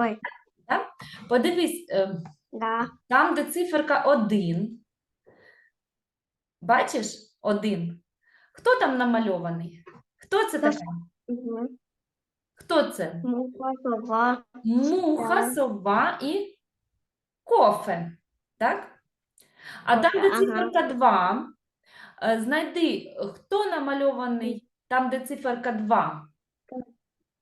Ой, Подивись, е, да. там, де циферка 1. Бачиш? 1. Хто там намальований? Хто це Та така? Угу. Хто це? Муха, сова. Муха, Так. сова і кофе. Так? А там, де Ага. циферка 2, е, знайди, хто намальований там, де циферка 2.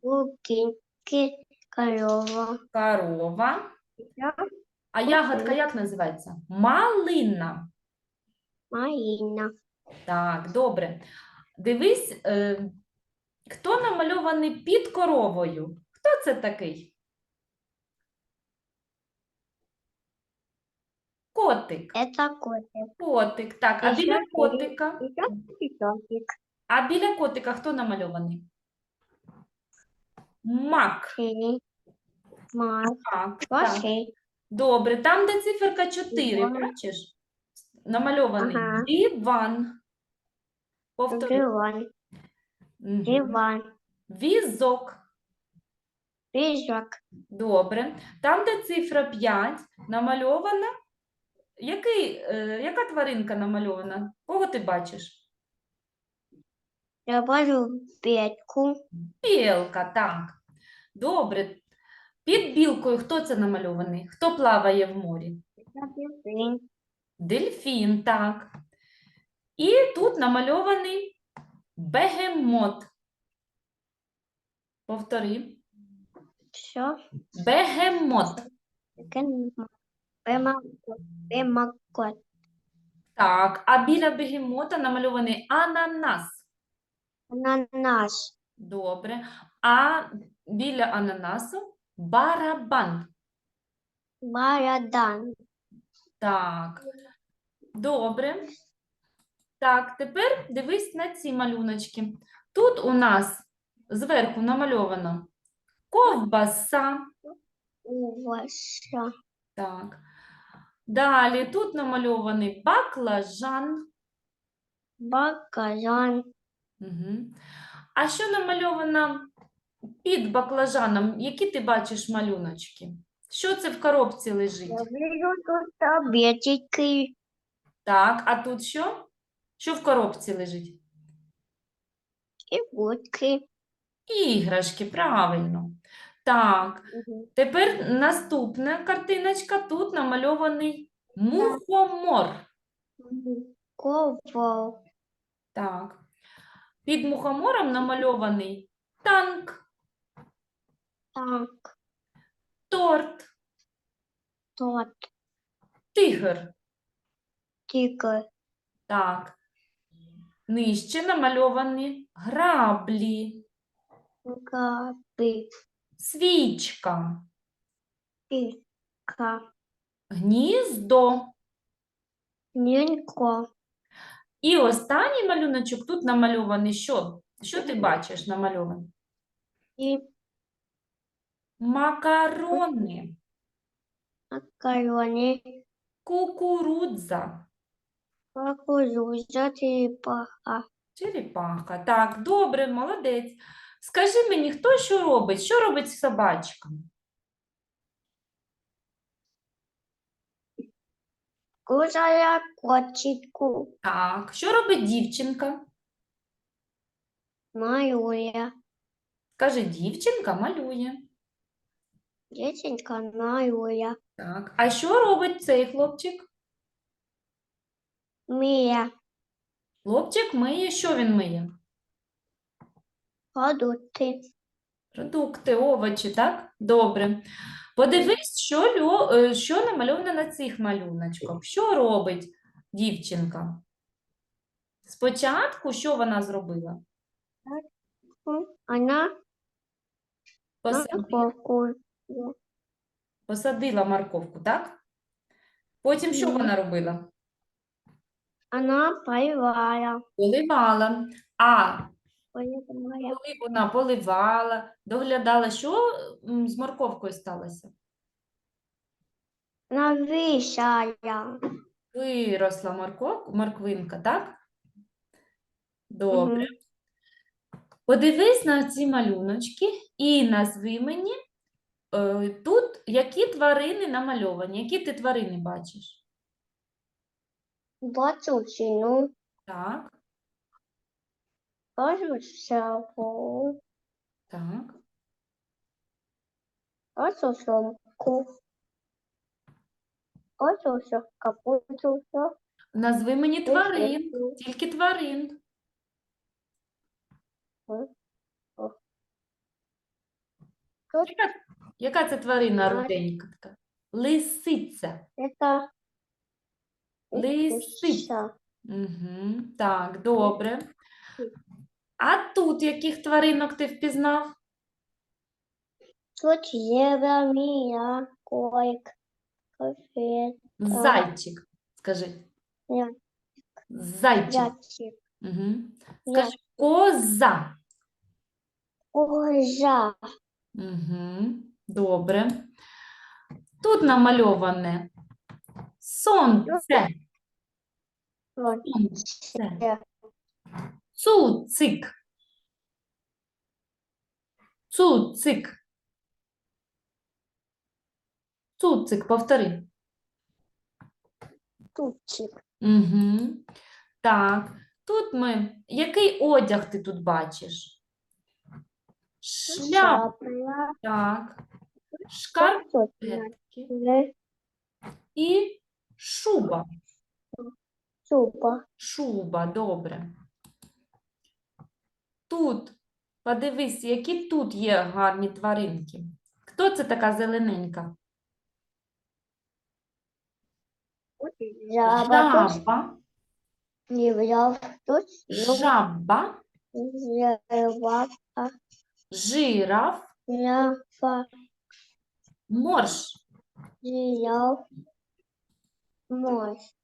Лукинки, корова. Корова. Я А ягодка як називається? Малина. Марина. Так, добре. Дивись, е, хто намальований під коровою? Хто це такий? Котик. Это котик. Котик. Так, а біля котика? Питомник. А біля котика хто намальований? Мак. Шесть. Мать. Так, так. Добре. Там, де циферка 4, Диван. бачиш? Намальований Ага. диван. Повтори. Диван. Мгм. Диван. Візок. Пижак. Добре. Там, де цифра 5 намальована, який, е, яка тваринка намальована? Кого ти бачиш? Я бачу петку. Білка, так. Добре. Під білкою хто це намальований? Хто плаває в морі? Апельсин. Дельфін, так. І тут намальований бегемот. Повтори. Все. Бегемот. Пемакот. Так, а біля бегемота намальований ананас. Ананас. Добре. А біля ананасу барабан. Барадан. Так. Добре. Так, тепер дивись на ці малюночки. Тут у нас зверху намальовано ковбаса. Уваша. Так. Далі тут намальований баклажан. Баказан. Угу. А що намальовано під баклажаном? Які ти бачиш малюночки? Що це в коробці лежить? Тут таблетки. Так, а тут що? Що в коробці лежить? и. Іграшки, правильно. Так, тепер наступна картиночка. Тут намальований мухомор. Ковал. Так. Під мухомором намальований танк, Так. торт, Тот. тигр. Тигр. Так. Нижче намальовані граблі, Габы. свічка, Пика. гніздо. Ненько. І останній малюночок тут намальований що? Що ти бачиш намальований? И Макарони, макароны. кукурудза, Кукуруза. Черепаха. черепаха. Так, добре, молодець. Скажи мені, хто що робить? Що робить собачка? Кузая котику. Так, що робить дівчинка? Малюя. Каже, дівчинка малює. Десенька малюя. Так, а що робить цей хлопчик? Мия. Хлопчик миє, що він миє? Продукты. Продукти, овочі, так? Добре. Подивись, що, льо- е, що намальовано на цих малюночках. Що робить дівчинка? Спочатку що вона зробила? Она Посадила. Посадила морковку, так? Потім що вона робила? Она поливала. Поливала. А коли вона поливала, доглядала, що з морковкою сталося? Нависала. Виросла морков... морквинка, так? Добре. Подивись на ці малюночки і назви мені тут які тварини намальовані? Які ти тварини бачиш? Бачу сіну, Так, бачу шапку, так. бачу сумку, бачу що капусту, що Назви мені тварин, тільки тварин. Яка, яка це тварина руденька така? Лисиця. це Лисиця. Угу. Так, добре. А тут яких тваринок ти впізнав? Тут зебра, мія, койк, кофет, Зайчик. Скажи. Я- Зайчик. ячик, Угу. Скажи коза. кожа, Угу. Добре. Тут намальоване сонце. Сонце. Цуцик. Цуцик. Цуцик, повтори. тучик, Угу. Так, тут ми. Який одяг ти тут бачиш? Шляп. Так. Шкарпетки і шуба. супа, Шуба, добре. Тут, подивись, які тут є гарні тваринки. Хто це така зелененька? жаба, Жаба, жаба, жираф, ляфа, морж. зіяв, мось,